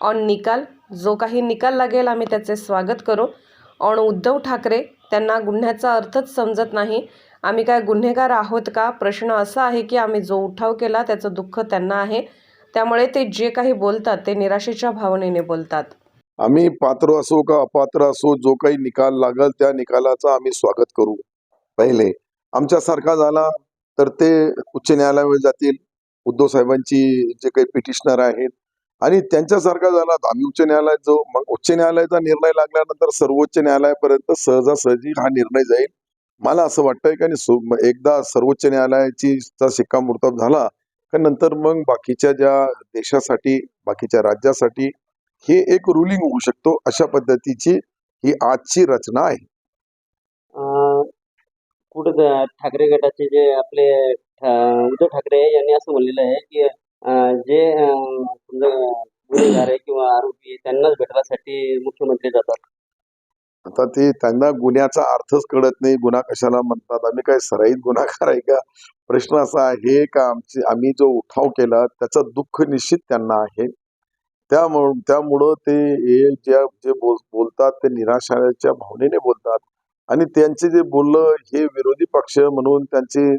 On निकाल जो काही निकाल लागेल आम्ही त्याचे स्वागत करू. ऑन उद्धव ठाकरे त्यांना गुन्ह्याचा अर्थच समजत नाही. आम्ही काय गुन्हेगार आहोत का? प्रश्न असा आहे की आम्ही जो उठाव केला त्याचं दुःख त्यांना आहे. त्यामुळे ते जे काही बोलतात ते निराशेच्या भावनेने बोलतात. आम्ही पात्र असो का अपात्र असो जो काही निकाल लागल त्या निकालाचं आम्ही स्वागत करू. पहिले आमच्यासारखा झाला तर ते उच्च न्यायालयावर जातील. उद्धव साहेबांची जे काही पिटिशनर आहेत आणि त्यांच्यासारखा झाला तर आम्ही उच्च न्यायालयात जाऊ. मग उच्च न्यायालयाचा निर्णय लागल्यानंतर सर्वोच्च न्यायालयापर्यंत सहजासहजी हा निर्णय जाईल. मला असं वाटतंय की एकदा सर्वोच्च न्यायालयाची शिक्कामोर्तब झाला का नंतर मग बाकीच्या ज्या देशासाठी बाकीच्या राज्यासाठी हे एक रुलिंग होऊ शकतो अशा पद्धतीची ही आजची रचना आहे. कुठे ठाकरे गटाचे जे आपले उद्धव ठाकरे यांनी असं म्हणलेलं आहे की जे ते मुख्यमंत्री जातात. आता ते त्यांना गुन्ह्याचा अर्थच कळत नाही. गुन्हा कशाला म्हणतात? आम्ही काय सराईत गुन्हागार आहे का? प्रश्न असा आहे का आमचे आम्ही जो उठाव केला त्याचं दुःख निश्चित त्यांना आहे. त्यामुळं त्यामुळं ते हे ज्या जे बोल बोलतात ते निराशाच्या भावनेने बोलतात. आणि त्यांचे जे बोललं हे विरोधी पक्ष म्हणून त्यांची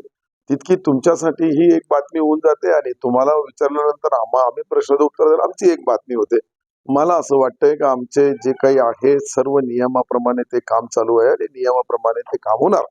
तितकी तुमच्यासाठी ही एक बातमी होऊन जाते आणि तुम्हाला विचारल्यानंतर आम्हा आम्ही प्रश्न उत्तर द्यायला आमची एक बातमी होते. मला असं वाटतंय का आमचे जे काही आहे सर्व नियमाप्रमाणे ते काम चालू आहे आणि नियमाप्रमाणे ते काम होणार.